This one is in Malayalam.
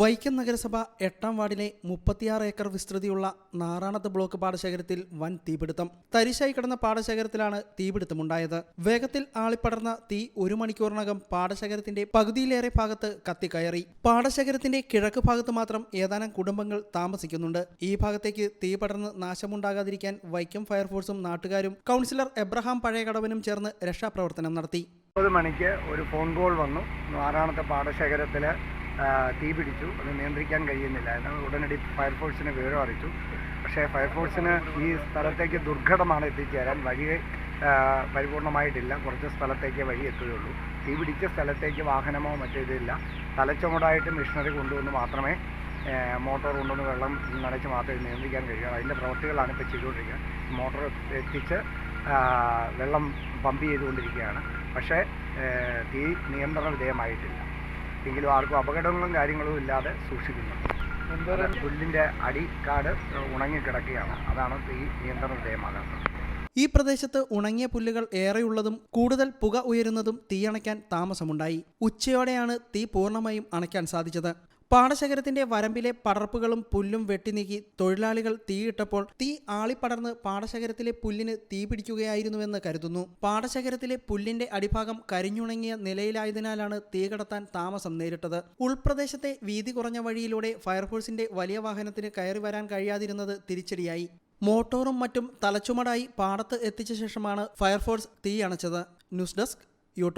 വൈക്കം നഗരസഭ എട്ടാം വാർഡിലെ മുപ്പത്തിയാറ് ഏക്കർ വിസ്തൃതിയുള്ള നാറാണത്ത് ബ്ലോക്ക് പാടശേഖരത്തിൽ വൻ തീപിടുത്തം. തരിശായി കിടന്ന പാടശേഖരത്തിലാണ് തീപിടുത്തമുണ്ടായത്. വേഗത്തിൽ ആളിപ്പടർന്ന തീ ഒരു മണിക്കൂറിനകം പാടശേഖരത്തിന്റെ പകുതിയിലേറെ ഭാഗത്ത് കത്തിക്കയറി. പാടശേഖരത്തിന്റെ കിഴക്ക് ഭാഗത്ത് മാത്രം ഏതാനും കുടുംബങ്ങൾ താമസിക്കുന്നുണ്ട്. ഈ ഭാഗത്തേക്ക് തീ പടർന്ന് നാശമുണ്ടാകാതിരിക്കാൻ വൈക്കം ഫയർഫോഴ്സും നാട്ടുകാരും കൗൺസിലർ എബ്രഹാം പഴയകടവനും ചേർന്ന് രക്ഷാപ്രവർത്തനം നടത്തി. മുപ്പത് മണിക്ക് ഒരു ഫോൺ കോൾ വന്നു. നാറാണത്തെ പാടശേഖരത്തിൽ തീ പിടിച്ചു. അത് നിയന്ത്രിക്കാൻ കഴിയുന്നില്ല എന്നാൽ ഉടനടി ഫയർഫോഴ്സിനെ വിവരം അറിയിച്ചു. പക്ഷേ ഫയർഫോഴ്സിന് ഈ സ്ഥലത്തേക്ക് ദുർഘടമാണ് എത്തിച്ചേരാൻ വഴി പരിപൂർണമായിട്ടില്ല. കുറച്ച് സ്ഥലത്തേക്ക് വഴി എത്തുകയുള്ളൂ. തീ പിടിച്ച സ്ഥലത്തേക്ക് വാഹനമോ മറ്റോ ഇതില്ല. തലച്ചുമടായിട്ട് മിഷനറി കൊണ്ടുവന്ന് മാത്രമേ മോട്ടോർ കൊണ്ടുവന്ന് വെള്ളം നനച്ച് മാത്രമേ നിയന്ത്രിക്കാൻ കഴിയൂ അതിന്റെ പ്രവൃത്തികളാണ് ഇപ്പോൾ ചെയ്തുകൊണ്ടിരിക്കുന്നത് മോട്ടോർ എത്തിച്ച് വെള്ളം പമ്പ് ചെയ്തുകൊണ്ടിരിക്കുകയാണ്. പക്ഷേ തീ നിയന്ത്രണ വിധേയമായിട്ടില്ല. എങ്കിലും ആർക്കും അപകടങ്ങളും കാര്യങ്ങളും ഇല്ലാതെ സൂക്ഷിക്കുന്നുണ്ട് അത് പുല്ലിന്റെ അടിക്കാട് ഉണങ്ങിക്കിടക്കുകയാണ്. അതാണ് തീ നിയന്ത്രണ വിധേയമാകാത്തത്. ഈ പ്രദേശത്ത് ഉണങ്ങിയ പുല്ലുകൾ ഏറെയുള്ളതും കൂടുതൽ പുക ഉയരുന്നതും തീയണയ്ക്കാൻ താമസമുണ്ടായി. ഉച്ചയോടെയാണ് തീ പൂർണമായും അണയ്ക്കാൻ സാധിച്ചത്. പാടശേഖരത്തിന്റെ വരമ്പിലെ പടർപ്പുകളും പുല്ലും വെട്ടിനീക്കി തൊഴിലാളികൾ തീയിട്ടപ്പോൾ തീ ആളിപ്പടർന്ന് പാടശേഖരത്തിലെ പുല്ലിന് തീ പിടിക്കുകയായിരുന്നുവെന്ന് കരുതുന്നു. പാടശേഖരത്തിലെ പുല്ലിന്റെ അടിഭാഗം കരിഞ്ഞുണങ്ങിയ നിലയിലായതിനാലാണ് തീ കടത്താൻ താമസം നേരിട്ടത്. ഉൾപ്രദേശത്തെ വീതി കുറഞ്ഞ വഴിയിലൂടെ ഫയർഫോഴ്സിന്റെ വലിയ വാഹനത്തിന് കയറി വരാൻ കഴിയാതിരുന്നത് തിരിച്ചടിയായി. മോട്ടോറും മറ്റും തലച്ചുമടായി പാടത്ത് എത്തിച്ച ശേഷമാണ് ഫയർഫോഴ്സ് തീ അണച്ചത്. News desk U